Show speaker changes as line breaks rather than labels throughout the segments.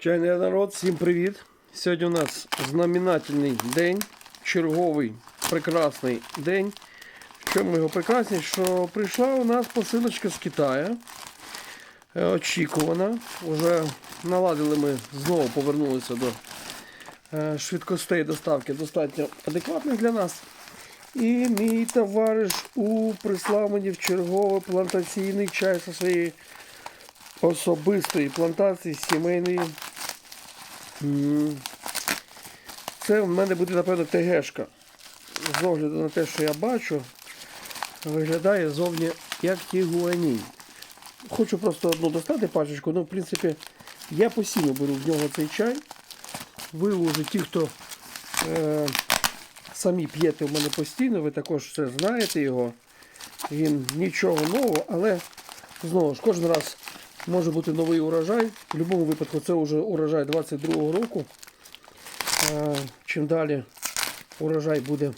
Чайний народ, всім привіт! Сьогодні у нас знаменательний день, черговий прекрасний день. В чому його прекрасність? Що прийшла у нас посилочка з Китаю. Е, Очікувана. Уже наладили ми знову повернулися до е, швидкостей доставки достатньо адекватних для нас. І мій товариш у прислав мені в черговий плантаційний чай зі своєї особистої плантації сімейної. Це в мене буде, напевно, ТГшка. З огляду на те, що я бачу, виглядає зовні як тігуанінь. Хочу просто одну достати пачечку, ну, в принципі, я постійно беру в нього цей чай. Ви вже ті, хто е, самі п'єте в мене постійно, ви також все знаєте його. Він нічого нового, але знову ж кожен раз може бути новий урожай. В будь-якому випадку це вже урожай 22-го року. Е, Чим далі урожай буде,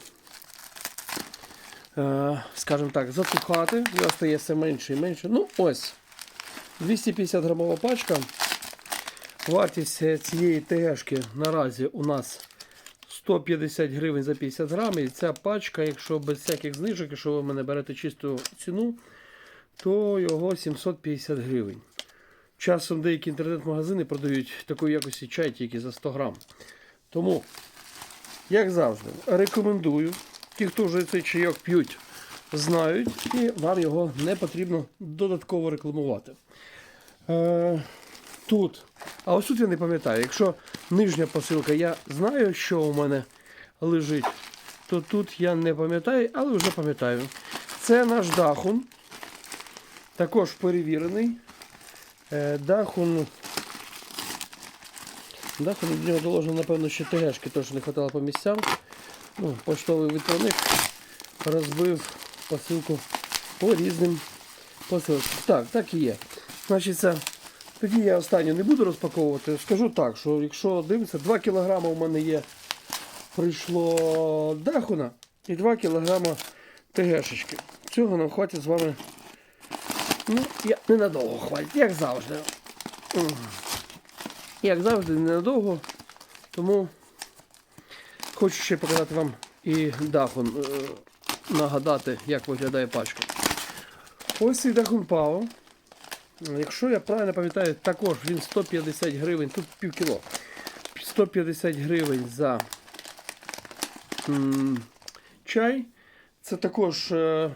е, скажімо так, затухати, його стає все менше і менше. Ну ось, 250 грамова пачка. Вартість е, цієї ТГшки наразі у нас 150 гривень за 50 грамів. І ця пачка, якщо без всяких знижок, якщо ви в мене берете чисту ціну, то його 750 гривень. Часом деякі інтернет-магазини продають такої якості чай тільки за 100 грам. Тому, як завжди, рекомендую. Ті, хто вже цей чайок п'ють, знають, і вам його не потрібно додатково рекламувати. Е, тут. А ось тут я не пам'ятаю. Якщо нижня посилка, я знаю, що у мене лежить, то тут я не пам'ятаю, але вже пам'ятаю. Це наш дахун. Також перевірений. Дахун. Дахун від нього доложено, напевно, ще ТГшки, теж не хватало по місцям. Ну, поштовий відправник розбив посилку по різним посилкам. Так, так і є. Значить, це, тоді я останню не буду розпаковувати. Скажу так, що якщо дивитися, 2 кг у мене є прийшло дахуна і 2 кг ТГшечки. Цього нам хватить з вами. Ну, ненадовго хватить, як завжди. Як завжди, ненадовго. Тому хочу ще показати вам і дахун, е, нагадати, як виглядає пачка. Ось цей дахун Пао. Якщо я правильно пам'ятаю, також він 150 гривень, тут пів кіло. 150 гривень за чай. Це також е,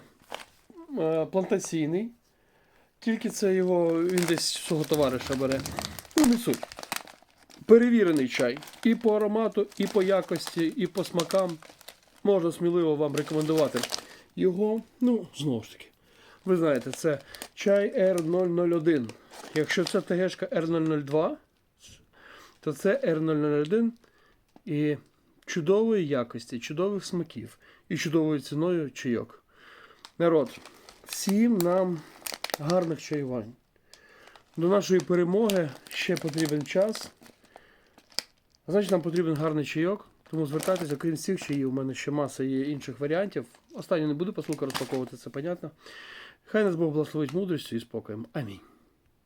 е, плантаційний. Тільки це його він десь свого товариша бере. Ну, не суть. Перевірений чай. І по аромату, і по якості, і по смакам. Можна сміливо вам рекомендувати. Його, ну, знову ж таки. Ви знаєте, це чай R001. Якщо це ТГшка R002, то це R001 і чудової якості, чудових смаків і чудовою ціною чайок. Народ, всім нам гарних чаювань. До нашої перемоги ще потрібен час. Значить, нам потрібен гарний чайок. Тому звертайтеся, крім всіх чаїв, у мене ще маса є інших варіантів. Останню не буду посилка розпаковувати, це понятно. Хай нас Бог благословить мудрістю і спокоєм. Амінь.